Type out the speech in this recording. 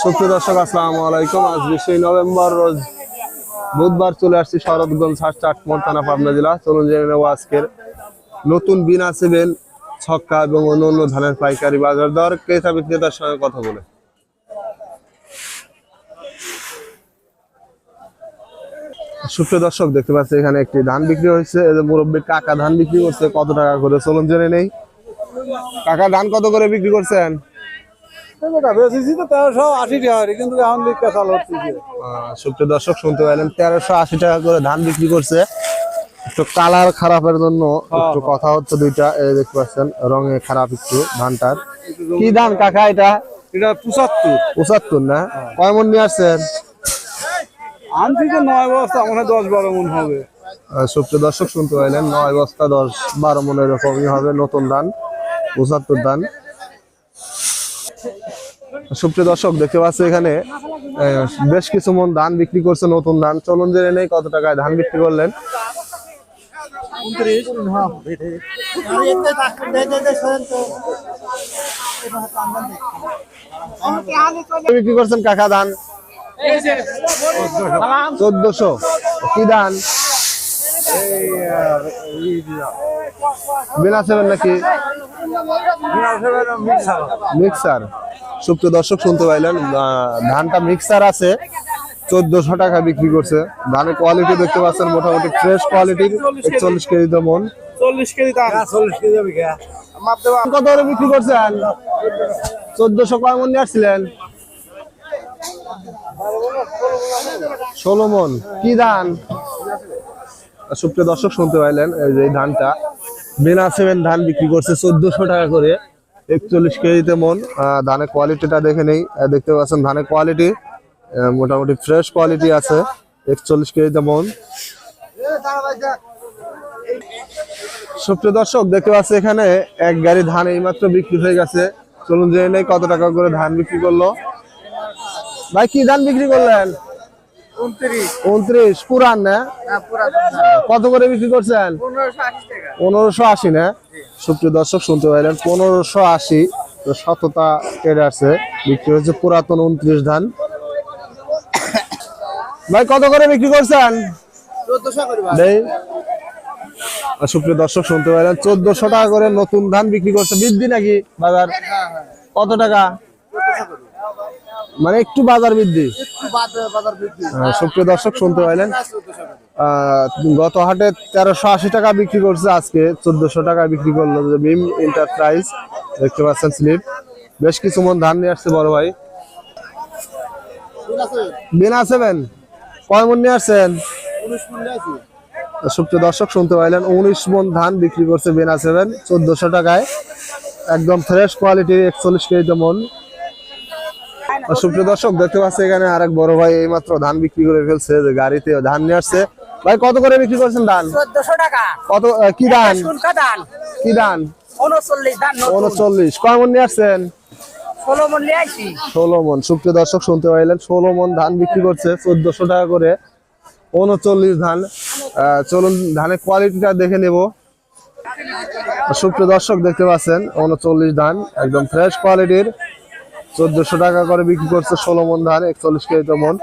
সুপ্রিয় দর্শক আলাইকুম। আজ বিশে নভেম্বর, রোজ বুধবার চলে আসছি শরৎগঞ্জ থানা পাবনা জেলা। চলুন জেনে নেব আজকের নতুন ছক্কা এবং অন্য অন্য ধানের পাইকারি বাজার দর। ক্রেতা বিক্রেতার সঙ্গে কথা বলে। দর্শক, দেখতে পাচ্ছি এখানে একটি ধান বিক্রি হয়েছে। মুরব্বী কাকা ধান বিক্রি করছে, কত টাকা করে? চলুন জেনে নেই। কাকা, ধান কত করে বিক্রি করছেন? সুপ্রিয় দর্শক শুনতে পাইলেন তেরোশো আশি টাকা করে ধান বিক্রি করছে। একটু কালার খারাপের জন্য একটু কথা হচ্ছে দুইটা দেখতে পাচ্ছেন রঙে খারাপ একটু ধানটার। কি ধান কাকা এটা? এটা পঁচাত্তর। পঁচাত্তর না? কয় মন নিয়ে আসছেন? বস্তা মনে দশ বারো মন হবে। আহ, সুপ্রিয় দর্শক শুনতে পাইলেন নয় বস্তা দশ বারো মন এরকমই হবে নতুন ধান পঁচাত্তর ধান। সুপ্রিয় দর্শক দেখতে পাচ্ছি এখানে বেশ কিছু মন ধান বিক্রি করছে নতুন ধান। চলুন জেনে নেই কত টাকায় ধান বিক্রি করলেন। বিক্রি করছেন কাকা ধান? চোদ্দশো। কি ধান? বিনা সেভেন নাকি? মিক্সার। সুপ্ত দর্শক শুনতে পাইলেন আহ, ধানটা মিক্সার আছে চোদ্দশো টাকা বিক্রি করছে। ধানের কোয়ালিটি দেখতে পাচ্ছেন মোটামুটি ফ্রেশ কোয়ালিটির একচল্লিশ কেজি মন। চল্লিশ কেজি দাম চল্লিশ কেজি কত করে বিক্রি করছেন? চোদ্দশো কয় মন নিয়ে আসছিলেন? ষোলো মন। কি ধান? সুপ্রিয় দর্শক শুনতে পাইলেন এই যে এই ধানটা। বিনা সেভেন ধান বিক্রি করছে চোদ্দশো টাকা করে। একচল্লিশ কেজিতে মন। ধানের কোয়ালিটিটা দেখে নেই। দেখতে পাচ্ছেন ধানের কোয়ালিটি মোটামুটি ফ্রেশ কোয়ালিটি আছে। একচল্লিশ কেজিতে মন। সুপ্রিয় দর্শক দেখতে পাচ্ছি এখানে এক গাড়ি ধান এইমাত্র বিক্রি হয়ে গেছে। চলুন জেনে নেই কত টাকা করে ধান বিক্রি করল। ভাই কি ধান বিক্রি করলেন? উনত্রিশ। পুরান না? কত করে বিক্রি করছেন? পনেরোশো আশি না? সুপ্রিয় দর্শক শুনতে পাইলেন পনেরোশো আশি শততা আসছে বিক্রি হচ্ছে পুরাতন উনত্রিশ ধান। ভাই কত করে বিক্রি করছেন? সুপ্রিয় দর্শক শুনতে পাইলেন চোদ্দশো টাকা করে নতুন ধান বিক্রি করছে। বৃদ্ধি নাকি বাজার? কত টাকা? মানে একটু বাজার বৃদ্ধি। সুপ্রিয় দর্শক শুনতে পাইলেন? গত হাটে তেরোশো আশি টাকা বিক্রি করছে আজকে চোদ্দশো টাকা বিক্রি করল মিম এন্টারপ্রাইজ দেখতে পাচ্ছেন স্লিপ। বেশ কিছু মন ধান নিয়ে আসছে বড় ভাই। বিনা সেভেন কয় মন নিয়ে আসছেন? সুপ্রিয় দর্শক শুনতে পাইলেন উনিশ মন ধান বিক্রি করছে বেনা সেভেন চোদ্দশো টাকায়। একদম ফ্রেশ কোয়ালিটির একচল্লিশ কেজি মন। সুপ্রিয় দর্শক দেখতে পাচ্ছি এখানে আরেক বড় ভাই এইমাত্র ধান বিক্রি করে ফেলছে যে গাড়িতে ধান নিয়ে আসছে। ভাই কত করে বিক্রি করছেন ধান? চোদ্দশো টাকা। কত কি ধান? কি ধান? উনচল্লিশ দান উনচল্লিশ কয় মন নিয়ে আসছেন? ষোলো মন সুপ্রিয় দর্শক শুনতে পাইলেন ষোলো মন ধান বিক্রি করছে চোদ্দশো টাকা করে। উনচল্লিশ ধান। চলুন ধানের কোয়ালিটিটা দেখে নেব। সুপ্রিয় দর্শক দেখতে পাচ্ছেন উনচল্লিশ ধান একদম ফ্রেশ কোয়ালিটির চোদ্দশো টাকা করে বিক্রি করছে ষোলো মন ধান একচল্লিশ কেজি মন।